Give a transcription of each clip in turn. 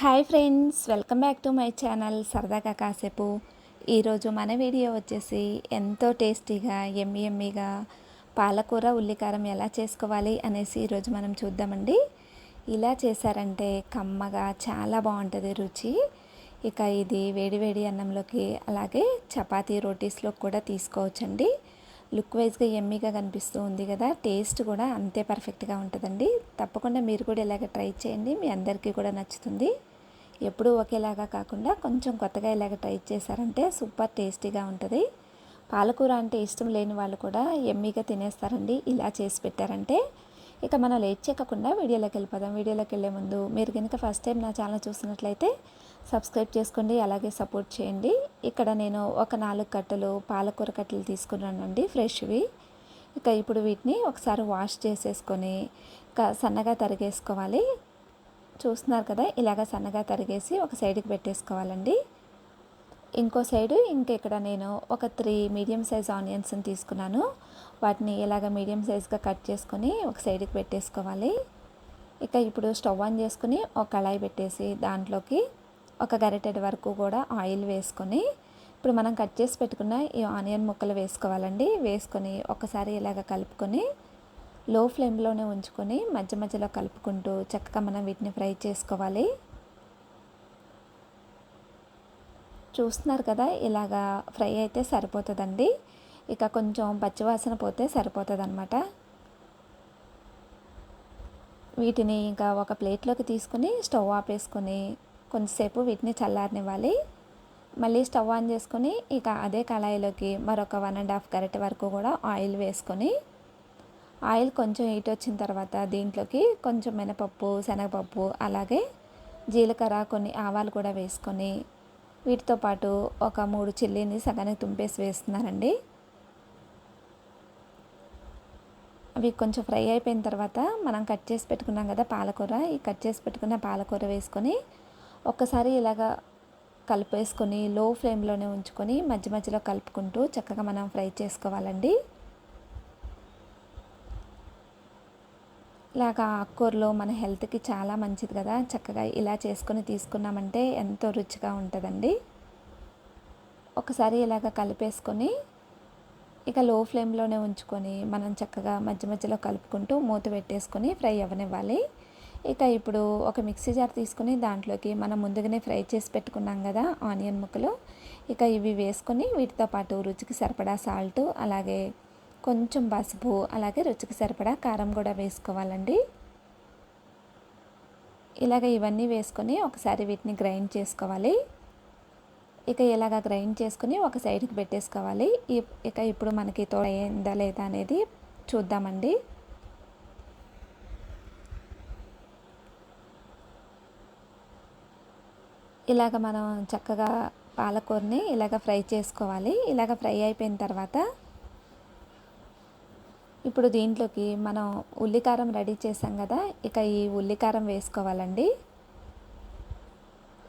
Hi friends welcome back to my channel సరదాగా కాసేపు. ఈరోజు మన వీడియో వచ్చేసి ఎంతో టేస్టీగా ఎమ్మి ఎమ్మిగా పాలకూర ఉల్లికారం ఎలా చేసుకోవాలి అనేసి ఈరోజు మనం చూద్దామండి. ఇలా చేశారంటే కమ్మగా చాలా బాగుంటుంది రుచి. ఇక ఇది వేడివేడి అన్నంలోకి అలాగే చపాతీ రోటీస్లో కూడా తీసుకోవచ్చండి. లుక్ వైజ్గా ఎమ్మీగా కనిపిస్తూ ఉంది కదా టేస్ట్ కూడా అంతే పర్ఫెక్ట్గా ఉంటుందండి. తప్పకుండా మీరు కూడా ఇలాగ ట్రై చేయండి మీ అందరికీ కూడా నచ్చుతుంది. ఎప్పుడూ ఒకేలాగా కాకుండా కొంచెం కొత్తగా ఇలాగ ట్రై చేశారంటే సూపర్ టేస్టీగా ఉంటుంది. పాలకూర అంటే ఇష్టం లేని వాళ్ళు కూడా ఎమ్మీగా తినేస్తారండి ఇలా చేసి పెట్టారంటే. ఇక మనం లేట్ చేయకుండా వీడియోలోకి వెళ్ళిపోదాం. వీడియోలోకి వెళ్ళే ముందు మీరు కనుక ఫస్ట్ టైం నా ఛానల్ చూసినట్లయితే సబ్స్క్రైబ్ చేసుకోండి అలాగే సపోర్ట్ చేయండి. ఇక్కడ నేను ఒక నాలుగు కట్టలు పాలకూర కట్టలు తీసుకున్నానండి ఫ్రెష్వి. ఇక ఇప్పుడు వీటిని ఒకసారి వాష్ చేసేసుకొని సన్నగా తరిగేసుకోవాలి. చూస్తున్నారు కదా ఇలాగ సన్నగా తరిగేసి ఒక సైడ్కి పెట్టేసుకోవాలండి. ఇంకో సైడు ఇంకెక్కడ నేను ఒక త్రీ మీడియం సైజ్ ఆనియన్స్ని తీసుకున్నాను. వాటిని ఇలాగ మీడియం సైజ్గా కట్ చేసుకొని ఒక సైడ్కి పెట్టేసుకోవాలి. ఇక ఇప్పుడు స్టవ్ ఆన్ చేసుకుని ఒక కళాయి పెట్టేసి దాంట్లోకి ఒక గరిటెడ్ వరకు కూడా ఆయిల్ వేసుకొని ఇప్పుడు మనం కట్ చేసి పెట్టుకున్న ఈ ఆనియన్ ముక్కలు వేసుకోవాలండి. వేసుకొని ఒకసారి ఇలాగ కలుపుకొని లో ఫ్లేమ్లోనే ఉంచుకొని మధ్య మధ్యలో కలుపుకుంటూ చక్కగా మనం వీటిని ఫ్రై చేసుకోవాలి. చూస్తున్నారు కదా ఇలాగా ఫ్రై అయితే సరిపోతుందండి. ఇక కొంచెం పచ్చివాసన పోతే సరిపోతుంది అనమాట వీటిని ఇంకా ఒక ప్లేట్లోకి తీసుకుని స్టవ్ ఆపేసుకొని కొంచెంసేపు వీటిని చల్లారనివ్వాలి. మళ్ళీ స్టవ్ ఆన్ చేసుకొని ఇక అదే కళాయిలోకి మరొక వన్ అండ్ హాఫ్ గరిటె వరకు కూడా ఆయిల్ వేసుకొని ఆయిల్ కొంచెం హీట్ వచ్చిన తర్వాత దీంట్లోకి కొంచెం మినపప్పు శనగపప్పు అలాగే జీలకర్ర కొన్ని ఆవాలు కూడా వేసుకొని వీటితో పాటు ఒక మూడు చిల్లీని సగానికి తుంపేసి వేస్తున్నానండి. అవి కొంచెం ఫ్రై అయిపోయిన తర్వాత మనం కట్ చేసి పెట్టుకున్నాం కదా పాలకూర ఈ కట్ చేసి పెట్టుకున్న పాలకూర వేసుకొని ఒక్కసారి ఇలాగా కలిపేసుకొని లో ఫ్లేమ్లోనే ఉంచుకొని మధ్య మధ్యలో కలుపుకుంటూ చక్కగా మనం ఫ్రై చేసుకోవాలండి. ఇలాగా ఆకుకూరలో మన హెల్త్కి చాలా మంచిది కదా. చక్కగా ఇలా చేసుకొని తీసుకున్నామంటే ఎంతో రుచిగా ఉంటుందండి. ఒకసారి ఇలాగ కలిపేసుకొని ఇక లో ఫ్లేమ్లోనే ఉంచుకొని మనం చక్కగా మధ్య మధ్యలో కలుపుకుంటూ మూత పెట్టేసుకొని ఫ్రై అవ్వనివ్వాలి. ఇక ఇప్పుడు ఒక మిక్సీ జార్ తీసుకుని దాంట్లోకి మనం ముందుగానే ఫ్రై చేసి పెట్టుకున్నాం కదా ఆనియన్ ముక్కలు. ఇక ఇవి వేసుకొని వీటితో పాటు రుచికి సరిపడా సాల్ట్ అలాగే కొంచెం పసుపు అలాగే రుచికి సరిపడా కారం కూడా వేసుకోవాలండి. ఇలాగ ఇవన్నీ వేసుకొని ఒకసారి వీటిని గ్రైండ్ చేసుకోవాలి. ఇక ఇలాగ గ్రైండ్ చేసుకుని ఒక సైడ్కి పెట్టేసుకోవాలి. ఇక ఇప్పుడు మనకి తోడ అయిందా లేదా అనేది చూద్దామండి. ఇలాగ మనం చక్కగా పాలకూరని ఇలాగ ఫ్రై చేసుకోవాలి. ఇలాగ ఫ్రై అయిపోయిన తర్వాత ఇప్పుడు దీంట్లోకి మనం ఉల్లికారం రెడీ చేసాం కదా ఇక ఈ ఉల్లికారం వేసుకోవాలండి.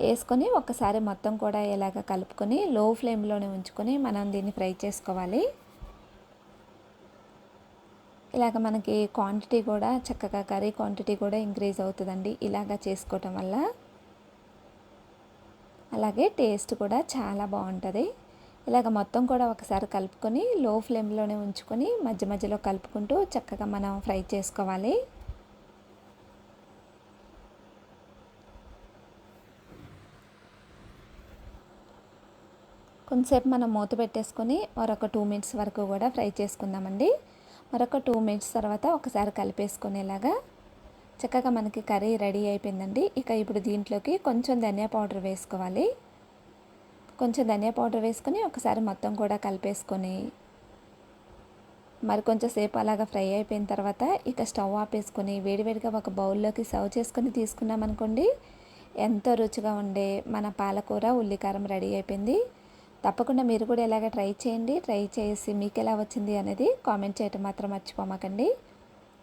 వేసుకొని ఒకసారి మొత్తం కూడా ఇలాగ కలుపుకొని లో ఫ్లేమ్లోనే ఉంచుకొని మనం దీన్ని ఫ్రై చేసుకోవాలి. ఇలాగ మనకి క్వాంటిటీ కూడా చక్కగా కర్రీ క్వాంటిటీ కూడా ఇంక్రీజ్ అవుతుందండి ఇలాగ చేసుకోవటం వల్ల. అలాగే టేస్ట్ కూడా చాలా బాగుంటుంది. ఇలాగ మొత్తం కూడా ఒకసారి కలుపుకొని లో ఫ్లేమ్లోనే ఉంచుకొని మధ్య మధ్యలో కలుపుకుంటూ చక్కగా మనం ఫ్రై చేసుకోవాలి. కొంతసేపు మనం మూత పెట్టేసుకొని మరొక టూ మినిట్స్ వరకు కూడా ఫ్రై చేసుకుందామండి. మరొక టూ మినిట్స్ తర్వాత ఒకసారి కలిపేసుకునేలాగా చక్కగా మనకి కర్రీ రెడీ అయిపోయిందండి. ఇక ఇప్పుడు దీంట్లోకి కొంచెం ధనియా పౌడర్ వేసుకోవాలి. కొంచెం ధనియా పౌడర్ వేసుకొని ఒకసారి మొత్తం కూడా కలిపేసుకొని మరి కొంచెం సేపు అలాగా ఫ్రై అయిపోయిన తర్వాత ఇక స్టవ్ ఆపేసుకొని వేడివేడిగా ఒక బౌల్లోకి సర్వ్ చేసుకొని తీసుకున్నామనుకోండి ఎంతో రుచిగా ఉండే మన పాలకూర ఉల్లికారం రెడీ అయిపోయింది. తప్పకుండా మీరు కూడా ఇలాగ ట్రై చేయండి. ట్రై చేసి మీకు ఎలా వచ్చింది అనేది కామెంట్ చేయటం మాత్రం మర్చిపోమాకండి.